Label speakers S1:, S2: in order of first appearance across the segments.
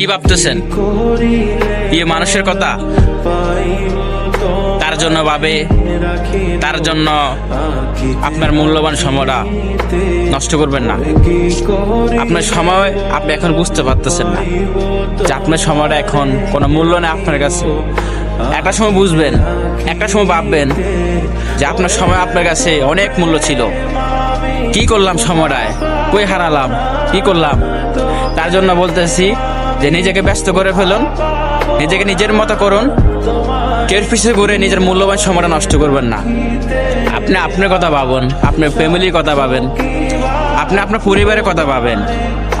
S1: কি ভাবতেছেন? প্রিয় মানুষের কথা? তার জন্য ভাবে, তার জন্য আপনার মূল্যবান সময়টা নষ্ট করবেন না। আপনার সময় আপনি এখন বুঝতে পারতেছেন না যে আপনার সময়টা এখন কোনো মূল্য নেই আপনার কাছে। একটা সময় বুঝবেন, একটা সময় ভাববেন যে আপনার সময় আপনার কাছে অনেক মূল্য ছিল। কি করলাম সময়টায়? কই হারালাম? কি করলাম? তার জন্য বলতেছি যে নিজেকে ব্যস্ত করে ফেলুন, নিজেকে নিজের মতো করুন কেউ পিছিয়ে ঘুরে নিজের মূল্যবান সময়টা নষ্ট করবেন না। আপনি আপনার কথা ভাবেন, আপনার ফ্যামিলির কথা ভাবেন, আপনি আপনার পরিবারের কথা ভাবেন,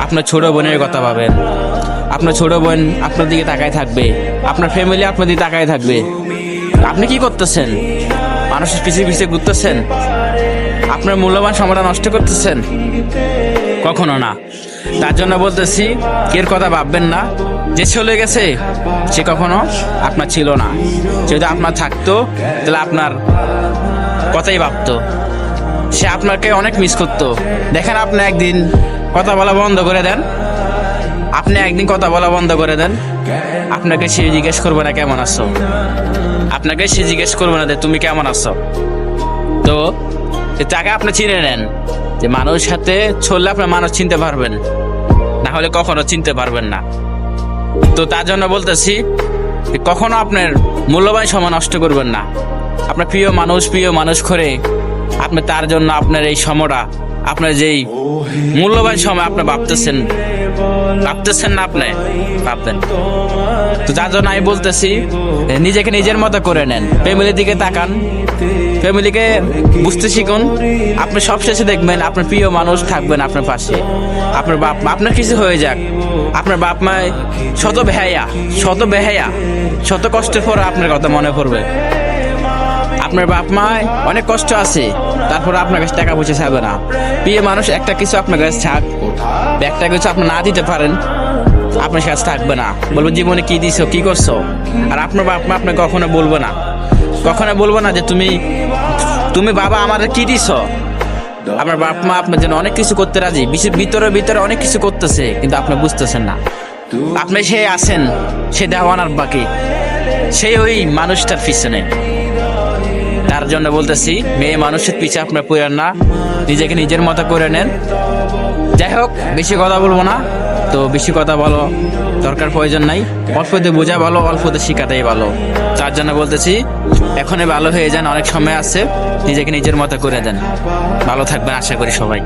S1: আপনার ছোট বোনের কথা ভাবেন, আপনার ছোট বোন আপনার দিকে তাকায় থাকবে, আপনার ফ্যামিলি আপনার দিকে তাকায় থাকবে। আপনি কি করতেছেন? মানুষের পিছিয়ে পিছিয়ে ঘুরতেছেন? আপনার মূল্যবান সময়টা নষ্ট করতেছেন? কখনো না। তার জন্য বলতেছি কের কথা ভাববেন না। যে চলে গেছে, সে কখনো আপনার ছিল না। যদি আপনার থাকতো, তাহলে আপনার কথাই ভাবতো। সে আপনাকে অনেক মিস করতো। দেখেন আপনি একদিন কথা বলা বন্ধ করে দেন। আপনি একদিন কথা বলা বন্ধ করে দেন। আপনাকে সে জিজ্ঞেস করবে না, কেমন আছো? আপনাকে সে জিজ্ঞেস করবে না যে, তুমি কেমন আছো? তো তাকে আপনি চিনে নেন। যে মানুষ সাথে চললে আপনার মানুষ চিনতে পারবেন। না হলে কখনো চিনতে পারবেন না। তো তার জন্য বলতেছি কখনো আপনার মূল্যবান সময় নষ্ট করবেন না। আপনার প্রিয় মানুষ প্রিয় মানুষ করে আপনি তার জন্য আপনার এই সময়টা, আপনার যেই মূল্যবান সময় আপনি ভাবতেছেন ভাবতেছেন না আপনি? ভাবতেন। তো যার জন্য আমি বলতেছি নিজেকে নিজের মতো করে নেন। ফ্যামিলির দিকে তাকান। ফ্যামিলিকে বুঝতে শিখুন। আপনি সবশেষে দেখবেন আপনার প্রিয় মানুষ থাকবেন আপনার পাশে। আপনার বাপ, আপনার কিছু হয়ে যাক। আপনার বাপ মায় শত বেহাইয়া শত বেহাইয়া শত কষ্টের পর আপনার কথা মনে পড়বে। আপনার বাপ মায় অনেক কষ্ট আছে। তারপর আপনার কাছে টাকা পয়সা থাকবে না। প্রিয় মানুষ, একটা কিছু আপনার কাছে থাক। একটা কিছু আপনি না দিতে পারেন, আপনার কাছে থাকবে না। বলব, জীবনে কি দিছো, কি করছ? আর আপনার বাপ মা আপনাকে কখনো বলব না। কখনো বলব না যে, তুমি তুমি বাবা আমাদের কি দিছো? আপনার বাপ মা আপনার জন্য অনেক কিছু করতে রাজি। ভিতরে ভিতরে অনেক কিছু করতেছে, কিন্তু আপনি বুঝতেছেন না। আপনি সে আছেন, সে দেওয়ানার বাকি। সেই ওই মানুষটার পিছনে। তার জন্য বলতেছি, মেয়ে মানুষের পিছে আপনার পড়েন না, নিজেকে নিজের মতো করে নেন। যাই হোক, বেশি কথা বলব না, তো বেশি কথা বলো, দরকার প্রয়োজন নাই। অল্পতে বোঝা ভালো, অল্পতে শিখাতেই ভালো। তার জন্য বলতেছি, এখনই ভালো হয়ে যান, অনেক সময় আছে, নিজেকে নিজের মতো করে দেন। ভালো থাকবেন, আশা করি সবাই।